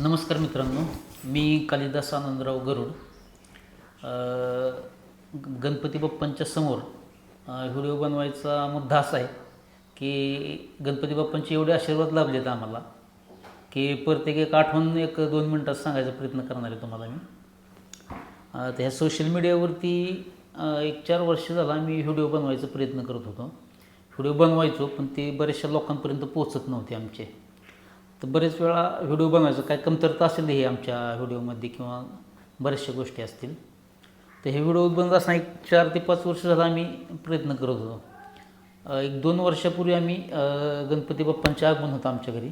नमस्कार मित्रांनो मी कालिदास आनंदराव गरुड. ग- गणपती बाप्पांच्या समोर व्हिडिओ बनवायचा मुद्दा असा आहे की गणपती बाप्पांचे एवढे आशीर्वाद लाभलेत आम्हाला की प्रत्येक एक आठवण एक दोन मिनटात सांगायचा प्रयत्न करणार आहे तुम्हाला मी. तर ह्या सोशल मीडियावरती एक चार वर्ष झाला मी व्हिडिओ बनवायचा प्रयत्न करत होतो. व्हिडिओ बनवायचो पण ते बऱ्याचशा लोकांपर्यंत पोचत नव्हते आमचे. तर बरेच वेळा व्हिडिओ बनवायचं काय कमतरता असेल हे आमच्या व्हिडिओमध्ये किंवा बऱ्याचशा गोष्टी असतील. तर हे व्हिडिओ बनत असताना एक चार ते पाच वर्ष झाला आम्ही प्रयत्न करत होतो. एक दोन वर्षापूर्वी आम्ही गणपती बाप्पांचे आगमन होतं आमच्या घरी.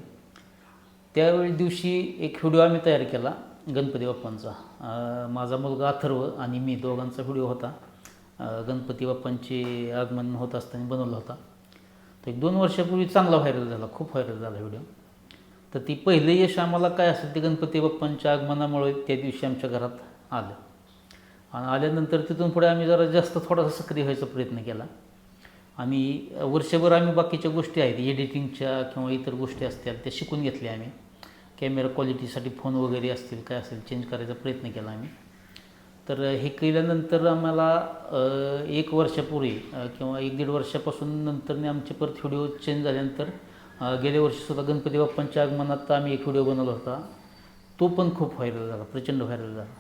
त्यावेळी दिवशी एक व्हिडिओ आम्ही तयार केला गणपती बाप्पांचा. माझा मुलगा अथर्व आणि मी दोघांचा व्हिडिओ होता. गणपती बाप्पांचे आगमन होत असताना बनवला होता. तर एक दोन वर्षापूर्वी चांगला व्हायरल झाला खूप व्हायरल झाला व्हिडिओ. तर ती पहिलं यश आम्हाला काय असेल ते गणपती बाप्पांच्या आगमनामुळे त्या दिवशी आमच्या घरात आलं. आणि आल्यानंतर तिथून पुढे आम्ही जरा जास्त थोडासा सक्रिय व्हायचा प्रयत्न केला. आम्ही वर्षभर आम्ही बाकीच्या गोष्टी आहेत एडिटिंगच्या किंवा इतर गोष्टी असतात त्या शिकून घेतल्या आम्ही. कॅमेरा क्वालिटीसाठी फोन वगैरे असतील काय असेल चेंज करायचा प्रयत्न केला आम्ही. तर हे केल्यानंतर आम्हाला एक वर्षापूर्वी किंवा एक दीड वर्षापासून नंतरने आमचे परत व्हिडिओ चेंज झाल्यानंतर गेल्या वर्षीसुद्धा गणपती बाप्पांच्या आगमनात आम्ही एक व्हिडिओ बनवला होता. तो पण खूप व्हायरल झाला प्रचंड व्हायरल झाला.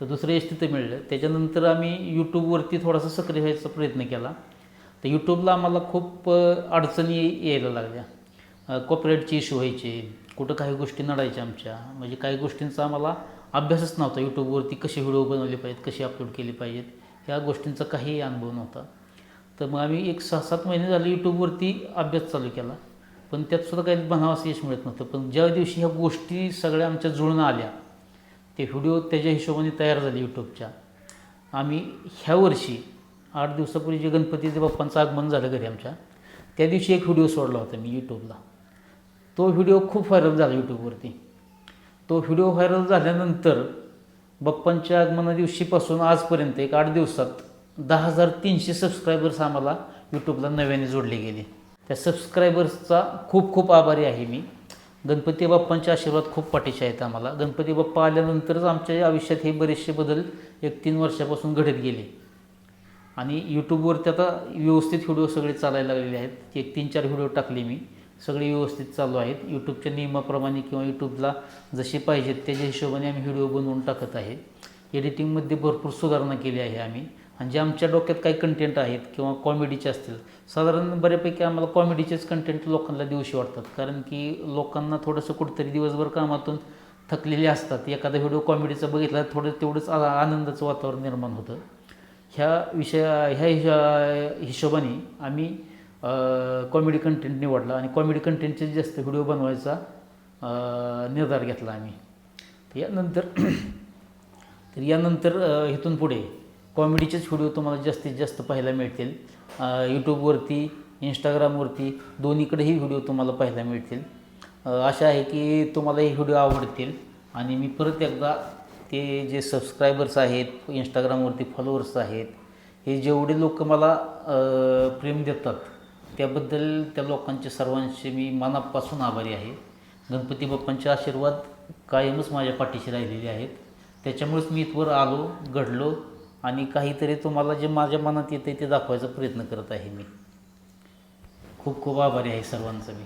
तर दुसरं यश तिथं मिळलं. त्याच्यानंतर आम्ही यूट्यूबवरती थोडासा सक्रिय व्हायचा प्रयत्न केला. तर यूट्यूबला आम्हाला खूप अडचणी यायला लागल्या. कॉपरेटचे इश्यू व्हायचे कुठं काही गोष्टी नडायच्या आमच्या. म्हणजे काही गोष्टींचा आम्हाला अभ्यासच नव्हता. यूट्यूबवरती कसे व्हिडिओ बनवले पाहिजेत कसे अपलोड केले पाहिजेत ह्या गोष्टींचा काही अनुभव नव्हता. तर मग आम्ही एक सहा सात महिने झाले यूट्यूबवरती अभ्यास चालू केला. पण त्यात सुद्धा काही बनावास यश मिळत नव्हतं. पण ज्या दिवशी ह्या गोष्टी सगळ्या आमच्या जुळून आल्या ते व्हिडिओ त्याच्या हिशोबाने तयार झाले यूट्यूबच्या. आम्ही ह्या वर्षी आठ दिवसापूर्वी जे गणपतीचे बाप्पांचं आगमन झालं घरी आमच्या त्या दिवशी एक व्हिडिओ सोडला होता मी यूट्यूबला. तो व्हिडिओ खूप व्हायरल झाला यूट्यूबवरती. तो व्हिडिओ व्हायरल झाल्यानंतर बाप्पांच्या आगमना दिवशीपासून आजपर्यंत एक आठ दिवसात दहा हजार तीनशे सबस्क्रायबर्स आम्हाला यूट्यूबला नव्याने जोडले गेले. त्या सबस्क्रायबर्सचा खूप खूप आभारी आहे मी. गणपती बाप्पांचे आशीर्वाद खूप पाठीचे आहेत आम्हाला. गणपती बाप्पा आल्यानंतरच आमच्या आयुष्यात हे बरेचसे बदल एक तीन वर्षापासून घडत गेले. आणि यूट्यूबवरती आता व्यवस्थित व्हिडिओ सगळे चालायला लागलेले आहेत. एक तीन चार व्हिडिओ टाकले मी. सगळे व्यवस्थित चालू आहेत. यूट्यूबच्या नियमाप्रमाणे किंवा यूट्यूबला जसे पाहिजेत त्याच्या हिशोबाने आम्ही व्हिडिओ बनवून टाकत आहे. एडिटिंगमध्ये भरपूर सुधारणा केली आहे आम्ही. आणि जे आमच्या डोक्यात काही कंटेंट आहेत किंवा कॉमेडीचे असतील साधारण बऱ्यापैकी आम्हाला कॉमेडीचेच कंटेंट लोकांना दिवशी वाटतात. कारण की लोकांना थोडंसं कुठंतरी दिवसभर कामातून थकलेले असतात. एखादा व्हिडिओ कॉमेडीचा बघितला तर थोडं तेवढंच आनंदाचं वातावरण निर्माण होतं. ह्या विषया ह्या हिशा हिशोबाने आम्ही कॉमेडी कंटेंट निवडला आणि कॉमेडी कंटेंटचे जास्त व्हिडिओ बनवायचा निर्धार घेतला आम्ही. तर यानंतर तर यानंतर इथून पुढे कॉमेडीचेच व्हिडिओ तुम्हाला जास्तीत जास्त पाहायला मिळतील. यूट्यूबवरती इंस्टाग्रामवरती दोन्हीकडेही व्हिडिओ तुम्हाला पाहायला मिळतील. अ, आशा आहे की तुम्हाला हे व्हिडिओ आवडतील. आणि मी परत एकदा ते जे सबस्क्रायबर्स आहेत इंस्टाग्रामवरती फॉलोअर्स आहेत हे जेवढे लोक मला प्रेम देतात त्याबद्दल त्या लोकांचे सर्वांचे मी मनापासून आभारी आहे. गणपती बाप्पांचे आशीर्वाद कायमच माझ्या पाठीशी राहिलेले आहेत. त्याच्यामुळेच मी इथवर आलो घडलो. आणि काहीतरी तुम्हाला जे माझ्या मनात येते ते दाखवायचा प्रयत्न करत आहे मी. खूप खूप आभारी आहे सर्वांचा मी.